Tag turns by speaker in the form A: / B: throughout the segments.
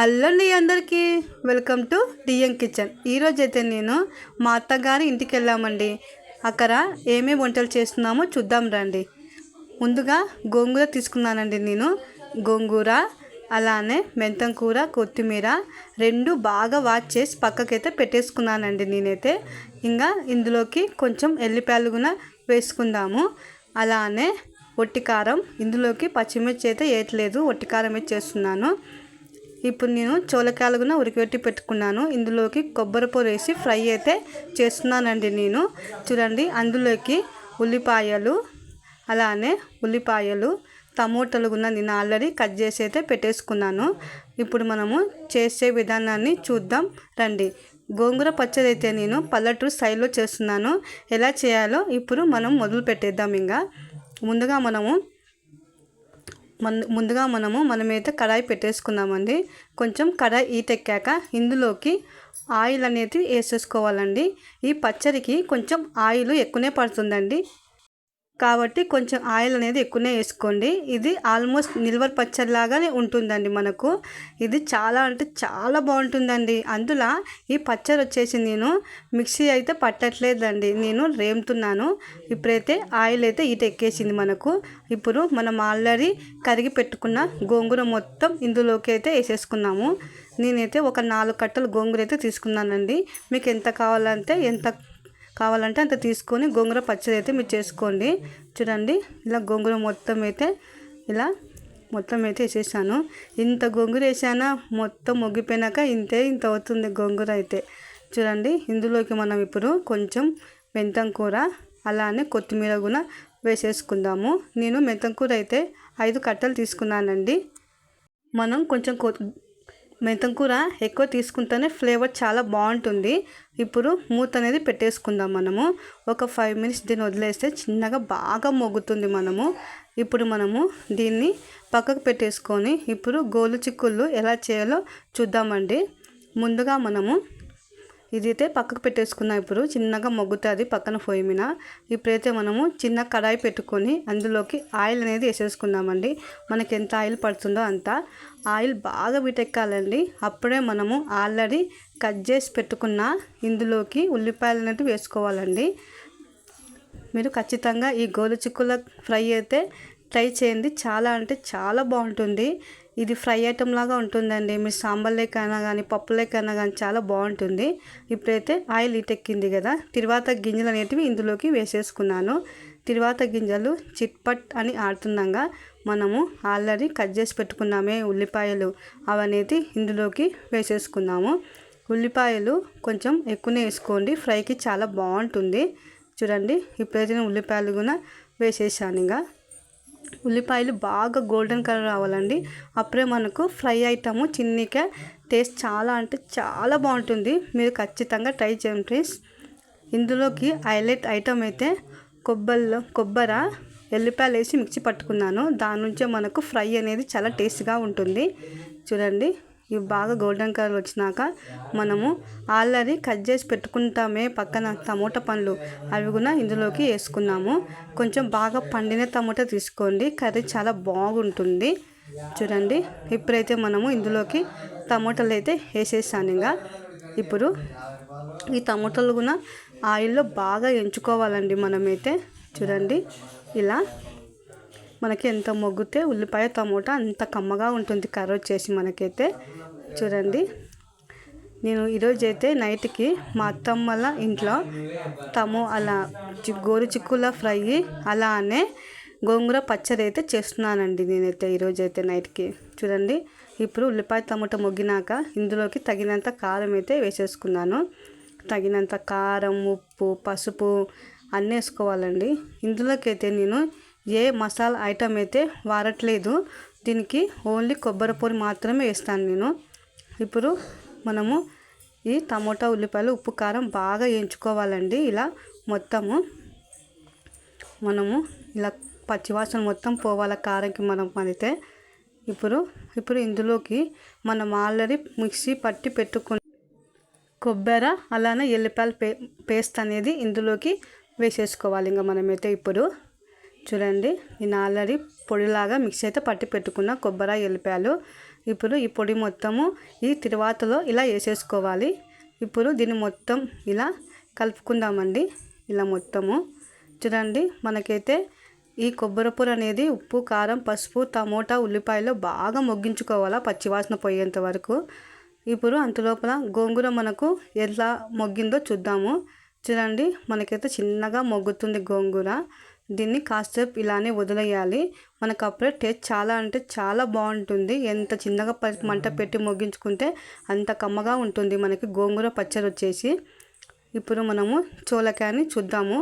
A: అల్లండి అందరికీ. Welcome to DM kitchen. ఈరోజు అయితే నేను మా అత్తగారి ఇంటికి వెళ్ళామండి. అక్కడ ఏమేమి వంటలు చేస్తున్నామో చూద్దాం రండి. ముందుగా గోంగూర తీసుకున్నానండి నేను. గోంగూర అలానే మెంతం కూర కొత్తిమీర రెండు బాగా వాష్ చేసి పక్కకైతే పెట్టేసుకున్నానండి నేనైతే. ఇంకా ఇందులోకి కొంచెం ఎల్లిపాయలు కూడా వేసుకుందాము. అలానే ఒట్టి కారం ఇందులోకి పచ్చిమిర్చి అయితే వేయట్లేదు ఒట్టి కారం చేస్తున్నాను ఇప్పుడు నేను చోలకాయలు కూడా ఉరికిపెట్టి పెట్టుకున్నాను. ఇందులోకి కొబ్బరి పొడి వేసి ఫ్రై అయితే చేస్తున్నానండి నేను. చూడండి అందులోకి ఉల్లిపాయలు అలానే ఉల్లిపాయలు టమోటాలు కూడా నేను ఆల్రెడీ కట్ చేసి అయితే పెట్టేసుకున్నాను. ఇప్పుడు మనము చేసే విధానాన్ని చూద్దాం. రండి. గోంగూర పచ్చడి అయితే నేను పల్లెటూరు స్టైల్లో చేస్తున్నాను. ఎలా చేయాలో ఇప్పుడు మనం మొదలు పెట్టేద్దాం ఇంకా. ముందుగా మనము ముందుగా మనము మనమైతే కడాయి పెట్టేసుకుందామండి. కొంచెం కడాయి ఈటెక్కాక ఇందులోకి ఆయిల్ అనేది వేసేసుకోవాలండి. ఈ పచ్చడికి కొంచెం ఆయిల్ ఎక్కువనే పడుతుందండి. కాబట్టి కొంచెం ఆయిల్ అనేది ఎక్కువనే వేసుకోండి. ఇది ఆల్మోస్ట్ నిల్వర్ పచ్చడిలాగానే ఉంటుందండి మనకు. ఇది చాలా అంటే చాలా బాగుంటుందండి. అందులో ఈ పచ్చడి వచ్చేసి నేను మిక్సీ అయితే పట్టట్లేదండి. నేను రేముతున్నాను. ఇప్పుడైతే ఆయిల్ అయితే ఇటు ఎక్కేసింది మనకు. ఇప్పుడు మనం ఆల్రెడీ కరిగి పెట్టుకున్న గోంగూర మొత్తం ఇందులోకి అయితే వేసేసుకున్నాము. నేనైతే ఒక నాలుగు కట్టలు గోంగూర అయితే తీసుకున్నానండి. మీకు ఎంత కావాలంటే ఎంత కావాలంటే అంత తీసుకొని గోంగూర పచ్చడి అయితే మీరు చేసుకోండి. చూడండి ఇలా గోంగూర మొత్తం అయితే ఇలా మొత్తం అయితే వేసేసాను. ఇంత గోంగూర వేసానా మొత్తం మొగ్గిపోయినాక ఇంతే ఇంత అవుతుంది గోంగూర అయితే. చూడండి ఇందులోకి మనం ఇప్పుడు కొంచెం మెంతం కూర అలానే కొత్తిమీర కూడా వేసేసుకుందాము. నేను మెంతం కూర అయితే ఐదు కట్టలు తీసుకున్నానండి. మనం కొంచెం కొ మెంతం కూర ఎక్కువ తీసుకుంటేనే ఫ్లేవర్ చాలా బాగుంటుంది. ఇప్పుడు మూత అనేది పెట్టేసుకుందాం మనము. ఒక ఫైవ్ మినిట్స్ దీన్ని వదిలేస్తే చిన్నగా బాగా మొగ్గుతుంది మనము. ఇప్పుడు మనము దీన్ని పక్కకు పెట్టేసుకొని ఇప్పుడు గోలు చిక్కుళ్ళు ఎలా చేయాలో చూద్దామండి. ముందుగా మనము ఇదైతే పక్కకు పెట్టేసుకున్నాం ఇప్పుడు చిన్నగా మొగ్గుతుంది పక్కన పొయ్యి మీద. ఇప్పుడైతే మనము చిన్న కడాయి పెట్టుకొని అందులోకి ఆయిల్ అనేది వేసేసుకుందామండి. మనకి ఎంత ఆయిల్ పడుతుందో అంత. ఆయిల్ బాగా విటెక్కాలండి అప్పుడే మనము ఆల్రెడీ కట్ చేసి పెట్టుకున్న ఇందులోకి ఉల్లిపాయలు అనేది వేసుకోవాలండి. మీరు ఖచ్చితంగా ఈ గోలు చిక్కుల ఫ్రై అయితే ట్రై చేయండి. చాలా అంటే చాలా బాగుంటుంది. ఇది ఫ్రై ఐటెం లాగా ఉంటుందండి. మీరు సాంబార్ లేకైనా కానీ పప్పు లేకైనా కానీ చాలా బాగుంటుంది. ఇప్పుడైతే ఆయిల్ ఇటెక్కింది కదా తిరువాత గింజలు అనేటివి ఇందులోకి వేసేసుకున్నాను. తిరువాత గింజలు చిట్పట్ అని ఆడుతుండగా మనము ఆల్రెడీ కట్ చేసి పెట్టుకున్నామే ఉల్లిపాయలు. అవనేది ఇందులోకి వేసేసుకున్నాము. ఉల్లిపాయలు కొంచెం ఎక్కువనే వేసుకోండి. ఫ్రైకి చాలా బాగుంటుంది. చూడండి ఇప్పుడైతే ఉల్లిపాయలు కూడా వేసేసాను ఇంకా. ఉల్లిపాయలు బాగా గోల్డెన్ కలర్ రావాలండి. అప్పుడే మనకు ఫ్రై ఐటము చిన్నికాయ టేస్ట్ చాలా అంటే చాలా బాగుంటుంది. మీరు ఖచ్చితంగా ట్రై చేయండి ఫ్రెండ్స్. ఇందులోకి హైలైట్ ఐటమ్ అయితే కొబ్బరిలో కొబ్బర ఎల్లిపాయలు వేసి మిక్సీ పట్టుకున్నాను. దాని నుంచే మనకు ఫ్రై అనేది చాలా టేస్ట్గా ఉంటుంది. చూడండి. ఇవి బాగా గోల్డెన్ కలర్ వచ్చినాక మనము ఆల్రెడీ కట్ చేసి పెట్టుకుంటామే పక్కన టమోటా పండ్లు. అవి కూడా ఇందులోకి వేసుకున్నాము. కొంచెం బాగా పండిన టమోటా తీసుకోండి. కర్రీ చాలా బాగుంటుంది. చూడండి ఇప్పుడైతే మనము ఇందులోకి టమోటాలు అయితే వేసేసాను ఇంకా. ఇప్పుడు ఈ టమోటాలు కూడా ఆయిల్లో బాగా ఎంచుకోవాలండి మనమైతే. చూడండి ఇలా మనకి ఎంత మొగ్గితే ఉల్లిపాయ టమోటా అంత కమ్మగా ఉంటుంది కర్రీ వచ్చేసి మనకైతే. చూడండి. నేను ఈరోజు అయితే నైట్కి మా అత్తమ్మల ఇంట్లో తము అలా గోరు చిక్కుల ఫ్రై అలానే గోంగూర పచ్చడి అయితే చేస్తున్నానండి నేనైతే ఈరోజు అయితే నైట్కి. చూడండి. ఇప్పుడు ఉల్లిపాయ టమోటా మొగ్గినాక ఇందులోకి తగినంత కారం అయితే వేసేసుకున్నాను. తగినంత కారం ఉప్పు పసుపు అన్నీ వేసుకోవాలండి. ఇందులోకి అయితే నేను ఏ మసాలా ఐటమ్ అయితే వాడట్లేదు దీనికి ఓన్లీ కొబ్బరి పొడి మాత్రమే వేస్తాను నేను. ఇప్పుడు మనము ఈ టమోటా ఉల్లిపాయలు ఉప్పు కారం బాగా వేయించుకోవాలండి ఇలా మొత్తము మనము ఇలా పచ్చివాసన మొత్తం పోవాల కారంకి మనం పడితే ఇప్పుడు ఇప్పుడు ఇందులోకి మనం ఆల్రెడీ మిక్సీ పట్టి పెట్టుకుని కొబ్బరి అలానే ఎల్లిపాయల పే పేస్ట్ అనేది ఇందులోకి వేసేసుకోవాలి. ఇంకా మనమైతే ఇప్పుడు చూడండి. నేను ఆల్రెడీ పొడిలాగా మిక్స్ అయితే పట్టి పెట్టుకున్న కొబ్బరి ఎల్లిపాయలు. ఇప్పుడు ఈ పొడి మొత్తము ఈ తిరువాతలో ఇలా వేసేసుకోవాలి. ఇప్పుడు దీన్ని మొత్తం ఇలా కలుపుకుందామండి. ఇలా మొత్తము. చూడండి మనకైతే ఈ కొబ్బరి అనేది ఉప్పు కారం పసుపు టమోటా ఉల్లిపాయలు బాగా మొగ్గించుకోవాలా పచ్చివాసన పోయేంత వరకు. ఇప్పుడు అంతలోపల గోంగూర మనకు ఎలా మొగ్గిందో చూద్దాము. చూడండి మనకైతే చిన్నగా మొగ్గుతుంది గోంగూర. దీన్ని కాసేపు ఇలానే వదిలేయాలి. మనకు అప్పుడే టేస్ట్ చాలా అంటే చాలా బాగుంటుంది. ఎంత చిన్నగా మంట పెట్టి మొగ్గించుకుంటే అంత కమ్మగా ఉంటుంది మనకి గోంగూర పచ్చడి వచ్చేసి. ఇప్పుడు మనము చోలకాయని చూద్దాము.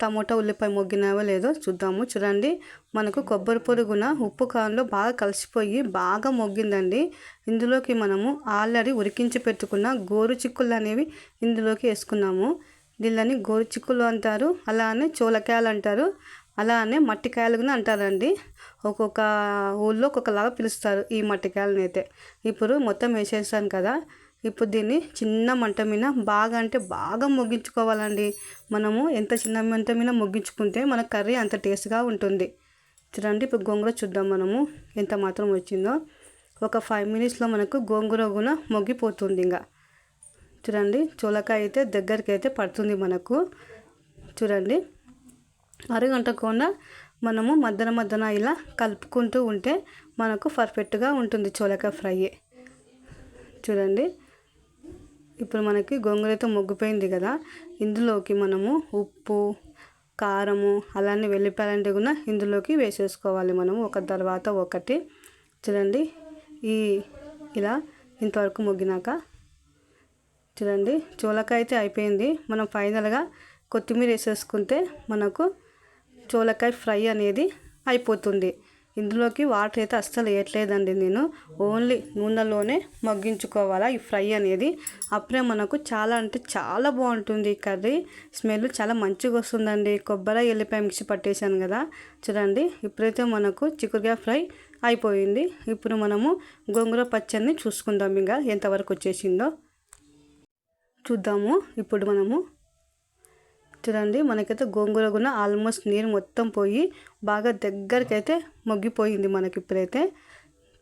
A: టమోటా ఉల్లిపాయ మొగ్గినావో లేదో చూద్దాము. చూడండి మనకు కొబ్బరి పొరుగున ఉప్పు కారంలో బాగా కలిసిపోయి బాగా మొగ్గిందండి ఇందులోకి మనము ఆల్రెడీ ఉరికించి పెట్టుకున్న గోరు చిక్కులు అనేవి ఇందులోకి వేసుకున్నాము. దీళ్ళని గోరు చిక్కులు అంటారు అలానే చోలకాయలు అంటారు అలానే మట్టికాయలు కూడా అంటారండి. ఒక్కొక్క ఊళ్ళో ఒక్కొక్కలాగా పిలుస్తారు ఈ మట్టికాయలని అయితే ఇప్పుడు మొత్తం వేసేసాను కదా ఇప్పుడు దీన్ని చిన్న మంట మీద బాగా అంటే బాగా ముగ్గించుకోవాలండి. మనము ఎంత చిన్న మంట మీద మొగ్గించుకుంటే మన కర్రీ అంత టేస్ట్గా ఉంటుంది. చూడండి ఇప్పుడు గోంగూర చూద్దాం మనము ఎంత మాత్రం వచ్చిందో. ఒక ఫైవ్ మినిట్స్లో మనకు గోంగూర కూడా మొగ్గిపోతుంది ఇంకా. చూడండి చోలకాయ అయితే దగ్గరికి అయితే పడుతుంది మనకు. చూడండి అరగంట కూడా మనము మధ్యన మధ్యన ఇలా కలుపుకుంటూ ఉంటే మనకు పర్ఫెక్ట్గా ఉంటుంది చోలకాయ ఫ్రై. చూడండి ఇప్పుడు మనకి గోంగూర అయితే మొగ్గిపోయింది కదా. ఇందులోకి మనము ఉప్పు కారము అలానే వెల్లిపాయలంటే కూడా ఇందులోకి వేసేసుకోవాలి మనము ఒక తర్వాత ఒకటి. చూడండి ఈ ఇలా ఇంతవరకు మొగ్గినాక చూడండి చోలకాయ అయితే అయిపోయింది. మనం ఫైనల్గా కొత్తిమీర వేసేసుకుంటే మనకు చోలకాయ ఫ్రై అనేది అయిపోతుంది. ఇందులోకి వాటర్ అయితే అస్సలు వేయట్లేదండి నేను. ఓన్లీ నూనెలోనే మగ్గించుకోవాలా ఈ ఫ్రై అనేది. అప్పుడే మనకు చాలా అంటే చాలా బాగుంటుంది కర్రీ. స్మెల్ చాలా మంచిగా వస్తుందండి. కొబ్బరి ఎల్లిపాయ మిక్సీ పట్టేశాను కదా. చూడండి ఇప్పుడైతే మనకు చిక్కుడుగా ఫ్రై అయిపోయింది. ఇప్పుడు మనము గోంగూర పచ్చడిని చూసుకుందాం ఇంకా ఎంతవరకు వచ్చేసిందో. చూద్దాము. ఇప్పుడు మనము చూడండి మనకైతే గోంగూర కూడా ఆల్మోస్ట్ నీరు మొత్తం పోయి బాగా దగ్గరికి అయితే మొగ్గిపోయింది మనకి ఇప్పుడైతే.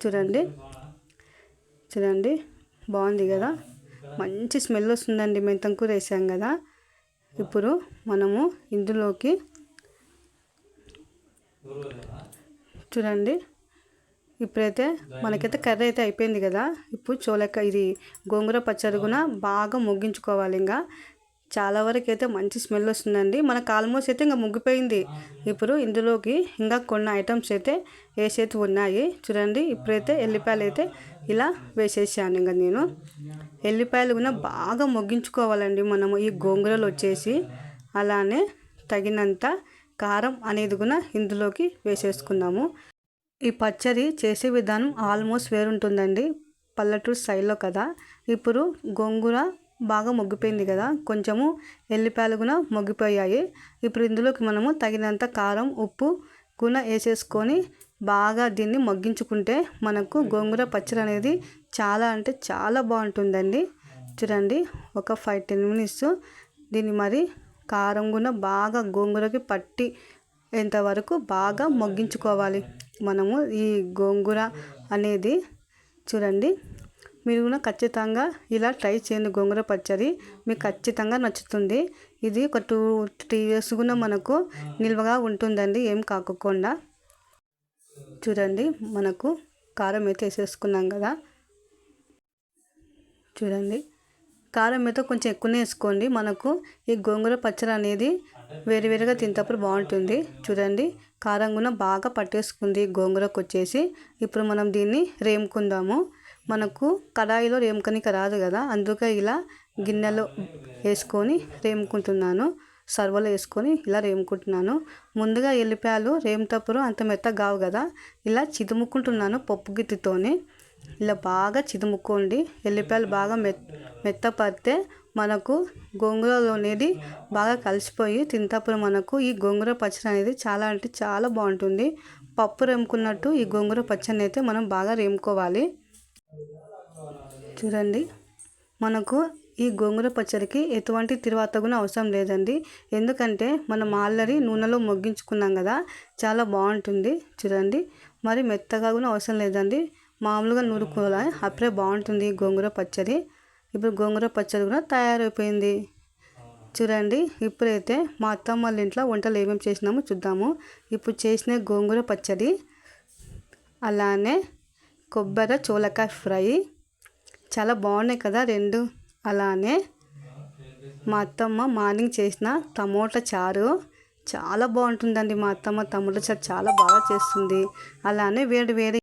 A: చూడండి. చూడండి. బాగుంది కదా? మంచి స్మెల్ వస్తుందండి మెంతం కూర వేసాం కదా? ఇప్పుడు మనము ఇందులోకి చూడండి. ఇప్పుడైతే మనకైతే కర్రీ అయితే అయిపోయింది కదా. ఇప్పుడు చోలక ఇది గోంగూర పచ్చడి కూడా బాగా ముగ్గించుకోవాలి ఇంకా. చాలా వరకు అయితే మంచి స్మెల్ వస్తుందండి. మనకు ఆల్మోస్ట్ అయితే ఇంకా ముగ్గిపోయింది. ఇప్పుడు ఇందులోకి ఇంకా కొన్ని ఐటమ్స్ అయితే వేసేది ఉన్నాయి. చూడండి ఇప్పుడైతే ఎల్లిపాయలు అయితే ఇలా వేసేసాను ఇంకా నేను. ఎల్లిపాయలు కూడా బాగా మొగ్గించుకోవాలండి మనము ఈ గోంగూరలు వచ్చేసి. అలానే తగినంత కారం అనేది కూడా ఇందులోకి వేసేసుకున్నాము ఈ పచ్చడి చేసే విధానం ఆల్మోస్ట్ వేరుంటుందండి పల్లెటూరు స్టైల్లో కదా. ఇప్పుడు గోంగూర బాగా మొగ్గిపోయింది కదా కొంచెము ఎల్లిపాయలు కూడా మొగ్గిపోయాయి. ఇప్పుడు ఇందులోకి మనము తగినంత కారం ఉప్పు కూడా వేసేసుకొని బాగా దీన్ని మగ్గించుకుంటే మనకు గోంగూర పచ్చడి అనేది చాలా అంటే చాలా బాగుంటుందండి. చూడండి ఒక ఫైవ్ టెన్ మినిట్స్ దీన్ని మరి కారం కూడా బాగా గోంగూరకి పట్టి ఎంతవరకు బాగా మగ్గించుకోవాలి. మనము ఈ గోంగూర అనేది చూడండి. మీరు కూడా ఖచ్చితంగా ఇలా ట్రై చేయండి గోంగూర పచ్చడి. మీకు ఖచ్చితంగా నచ్చుతుంది. ఇది ఒక టూ త్రీ ఇయర్స్ కూడా మనకు నిల్వగా ఉంటుందండి. ఏం కాకుండా చూడండి. మనకు కారం అయితే వేసేసుకున్నాం కదా. చూడండి. కారం అయితే కొంచెం ఎక్కువనే వేసుకోండి. మనకు ఈ గోంగూర పచ్చడి అనేది వేరువేరుగా తింటప్పుడు బాగుంటుంది. చూడండి కారం కూడా బాగా పట్టేసుకుంది గోంగూరకు వచ్చేసి. ఇప్పుడు మనం దీన్ని రేముకుందాము. మనకు కడాయిలో రేముకనిక రాదు కదా అందుకే ఇలా గిన్నెలో వేసుకొని రేముకుంటున్నాను. సర్వలో వేసుకొని ఇలా రేముకుంటున్నాను. ముందుగా ఎల్లిపాయలు రేముటప్పుడు అంత మెత్త కావు కదా ఇలా చిదుముకుంటున్నాను పప్పు గిత్తితోనే. ఇలా బాగా చిదుముకోండి. ఎల్లిపాయలు బాగా మెత్ మెత్తపడితే మనకు గోంగూరలో అనేది బాగా కలిసిపోయి తింటప్పుడు మనకు ఈ గోంగూర పచ్చడి అనేది చాలా అంటే చాలా బాగుంటుంది. పప్పు రేముకున్నట్టు ఈ గోంగూర పచ్చడిని అయితే మనం బాగా రేముకోవాలి. చూడండి. మనకు ఈ గోంగూర పచ్చడికి ఎటువంటి తిరువాత కూడా అవసరం లేదండి. ఎందుకంటే మనం ఆల్రెడీ నూనెలో మొగ్గించుకున్నాం కదా చాలా బాగుంటుంది. చూడండి. మరి మెత్తగా కూడా అవసరం లేదండి. మామూలుగా నూరుకోవాలి అప్పుడే బాగుంటుంది గోంగూర పచ్చడి. ఇప్పుడు గోంగూర పచ్చడి కూడా తయారైపోయింది. చూడండి ఇప్పుడైతే మా అత్తమ్మ వాళ్ళ ఇంట్లో వంటలు ఏమేమి చేసినామో చూద్దాము. ఇప్పుడు చేసిన గోంగూర పచ్చడి అలానే కొబ్బరి చోలకాయ ఫ్రై. చాలా బాగున్నాయి కదా రెండు. అలానే మా అత్తమ్మ మార్నింగ్ చేసిన టమోటా చారు. చాలా బాగుంటుందండి మా అత్తమ్మ టమోటా చారు చాలా బాగా చేస్తుంది. అలానే వేడి వేడి